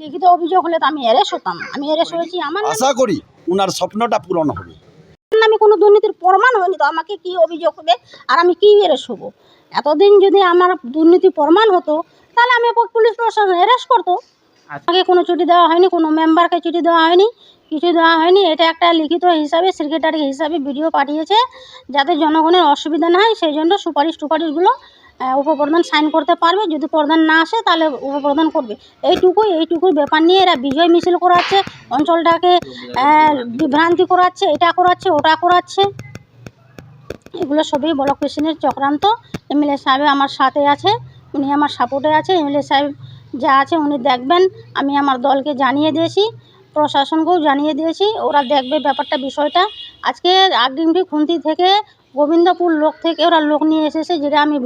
লিখিত অভিযোগ হলে তো আমি অ্যারেস্ট হতাম। আমি অ্যারেস্ট হয়েছি আমার আশা করি উনার স্বপ্নটা পূরণ হবে। নামে কোনো দুর্নীতির প্রমাণ হয়নি তো আমাকে কি অভিযোগ হবে আর আমি কি অ্যারেস্ট হব? এতদিন যদি আমার দুর্নীতি প্রমাণ হতো তাহলে আমি পুলিশ প্রশাসন অ্যারেস্ট করতো। আমাকে কোনো চিঠি দেওয়া হয়নি কোনো মেম্বারকে চিঠি দেওয়া হয়নি কিছু দেওয়া হয়নি। এটা একটা লিখিত হিসাবে সেক্রেটারি হিসাবে ভিডিও পাঠিয়েছে যাতে জনগণের অসুবিধা না হয় সেই জন্য সুপারিশ টুপারিশগুলো উপপ্রধান সাইন করতে পারবে। যদি প্রধান না আসে, তাহলে উপপ্রধান করবে। এইটুকুই এইটুকুর ব্যাপার নিয়ে এরা বিজয় মিছিল করাচ্ছে, অঞ্চলটাকে বিভ্রান্তি করাচ্ছে, এটা করাচ্ছে, ওটা করাচ্ছে। এগুলো সবই ব্লক প্রেসিডেন্টের চক্রান্ত। এমএলএ সাহেব আমার সাথে আছে, উনি আমার সাপোর্টে আছে। এমএলএ সাহেব যা আছে, উনি দেখবেন। আমি আমার দলকে জানিয়ে দিয়েছি, প্রশাসনকেও জানিয়ে দিয়েছি। ওরা দেখবে ব্যাপারটা, বিষয়টা। আজকে আগ্রিমটি খুন্তি থেকে গোবিন্দপুর লোক থেকে ওরা লোক নিয়ে এসেছে, যেটা আমি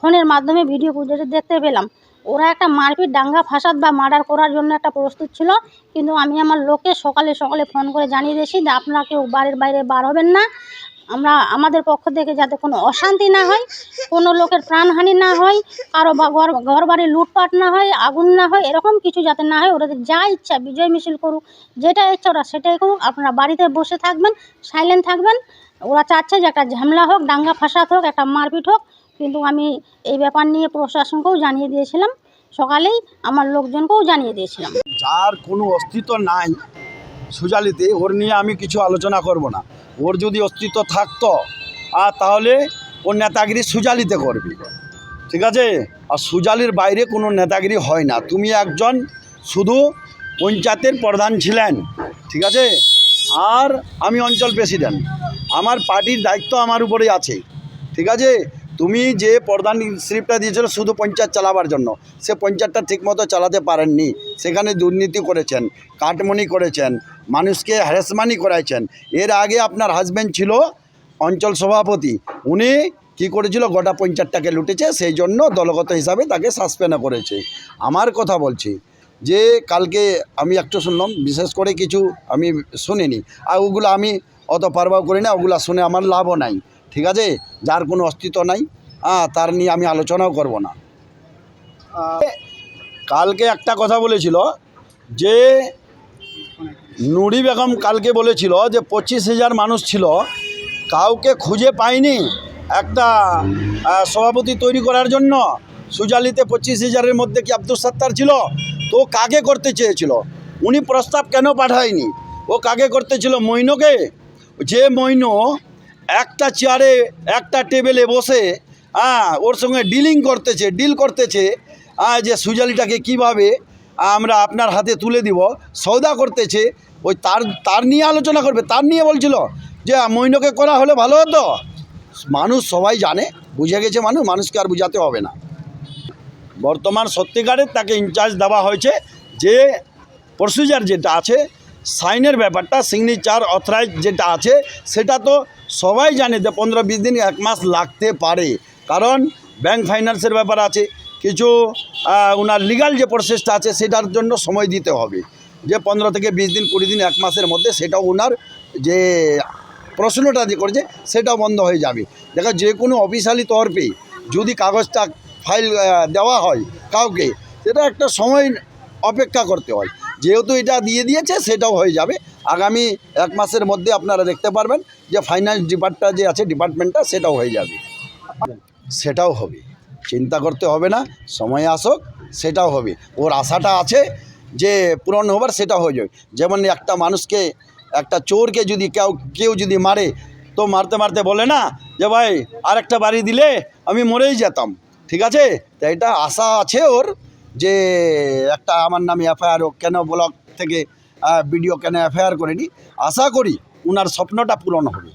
ফোনের মাধ্যমে ভিডিও ফুটেজে দেখতে পেলাম। ওরা একটা মারপিট, দাঙ্গা, ফাসাদ বা মার্ডার করার জন্য একটা প্রস্তুত ছিল, কিন্তু আমি আমার লোককে সকালে সকালে ফোন করে জানিয়ে দিয়েছি যে আপনারা কেউ বাড়ির বাইরে বার হবেন না। আমরা, আমাদের পক্ষ থেকে যাতে কোনো অশান্তি না হয়, কোনো লোকের প্রাণহানি না হয়, কারও বা ঘর ঘর বাড়ি লুটপাট না হয়, আগুন না হয়, এরকম কিছু যাতে না হয়, ওদের যা ইচ্ছা বিজয় মিছিল করুক, যেটা ইচ্ছা ওরা সেটাই করুক। আপনারা বাড়িতে বসে থাকবেন সাইলেন্ট থাকবেন। ওরা চাচ্ছে যে একটা ঝামেলা হোক, দাঙ্গা ফাসাদ হোক, একটা মারপিট হোক, কিন্তু আমি এই ব্যাপার নিয়ে প্রশাসনকেও জানিয়ে দিয়েছিলাম। সকালেই আমার লোকজনকেও জানিয়ে দিয়েছিলাম। যার কোনো অস্তিত্ব নাই সুজালিতে, ওর নিয়ে আমি কিছু আলোচনা করব না। ওর যদি অস্তিত্ব থাকতো আর তাহলে ওর নেতাগিরি সুজালিতে করবি। ঠিক আছে? আর সুজালির বাইরে কোনো নেতাগিরি হয় না। তুমি একজন শুধু পঞ্চায়েতের প্রধান ছিলেন। ঠিক আছে? আর আমি অঞ্চল প্রেসিডেন্ট। আমার পার্টির দায়িত্ব আমার উপরেই আছে। ঠিক আছে? তুমি যে প্রধান স্লিপটা দিয়েছিল শুধু পঞ্চায়েত চালাবার জন্য, সে পঞ্চায়েতটা ঠিকমতো চালাতে পারেননি। সেখানে দুর্নীতি করেছেন, কাটমনি করেছেন, মানুষকে হ্যারাসমানি করাইছেন। এর আগে আপনার হাজব্যান্ড ছিল অঞ্চল সভাপতি, উনি কি করেছিল, গোটা পঞ্চায়েতটাকে লুটেছে, সেই জন্য দলগত হিসাবে তাকে সাসপেন্ড করেছে। আমার কথা বলছি যে, কালকে আমি একটু শুনলাম, বিশেষ করে কিছু আমি শুনিনি। আর ওগুলো আমি অত পারবাও করি না, ওগুলো শুনে আমার লাভও নাই। ঠিক আছে? যার কোনো অস্তিত্ব নাই হ্যাঁ তার নিয়ে আমি আলোচনাও করব না। কালকে একটা কথা বলেছিল যে, নুরি বেগম কালকে বলেছিল যে, পঁচিশ হাজার মানুষ ছিল, কাউকে খুঁজে পায়নি একটা সভাপতি তৈরি করার জন্য। সুজালিতে পঁচিশ হাজারের মধ্যে কি আব্দুল সত্তার ছিল? তো কাকে করতে চেয়েছিল? উনি প্রস্তাব কেন পাঠায়নি? ও কাকে করতে ছিল মৈনকে? যে মৈন একটা চেয়ারে, একটা টেবিলে বসে হ্যাঁ ওর সঙ্গে ডিলিং করতেছে, ডিল করতেছে হ্যাঁ যে সুজালিটাকে কীভাবে আমরা আপনার হাতে তুলে দিব সৌদা করতেছে, ওই তার তার নিয়ে আলোচনা করবে, তার নিয়ে বলছিল যে মৈনকে করা হলে ভালো হতো। মানুষ সবাই জানে, বুঝে গেছে মানুষ, মানুষকে আর বুঝাতে হবে না। বর্তমান সত্যিকারের তাকে ইনচার্জ দেওয়া হয়েছে, যে প্রসিজার যেটা আছে সাইনের ব্যাপারটা সিগনেচার অথরাইজ যেটা আছে, সেটা তো সবাই জানে যে পনেরো বিশ দিন এক মাস লাগতে পারে। কারণ ব্যাংক ফাইন্যান্সের ব্যাপার আছে, কিছু ওনার লিগাল যে প্রসেসটা আছে, সেটার জন্য সময় দিতে হবে। যে পনেরো থেকে বিশ দিন, কুড়ি দিন, এক মাসের মধ্যে সেটাও ওনার যে প্রশ্নটা যে করেছে সেটাও বন্ধ হয়ে যাবে। দেখো, যে কোনো অফিসিয়ালি তরফে যদি কাগজটা ফাইল দেওয়া হয় কাউকে, সেটা একটা সময় অপেক্ষা করতে হয়। যেহেতু এটা দিয়ে দিয়েছে, সেটাও হয়ে যাবে। আগামী এক মাসের মধ্যে আপনারা দেখতে পারবেন যে ফাইন্যান্স ডিপার্টটা যে আছে ডিপার্টমেন্টটা সেটাও হয়ে যাবে। সেটাও হবে। চিন্তা করতে হবে না, সময় আসুক, সেটাও হবে। ওর আশাটা আছে যে পূরণ হবার, সেটা হয়ে যাবে। যেমন একটা মানুষকে, একটা চোরকে যদি কেউ কেউ যদি মারে, তো মারতে মারতে বলে না যে, ভাই আর একটা বাড়ি দিলে আমি মরেই যেতাম। ঠিক আছে? তো এটা আশা আছে ওর। যে একটা আমার নামে এফআইআর কেন ব্লক থেকে ভিডিও কেন এফআইআর করেনি, আশা করি ওনার স্বপ্নটা পূরণ হবে।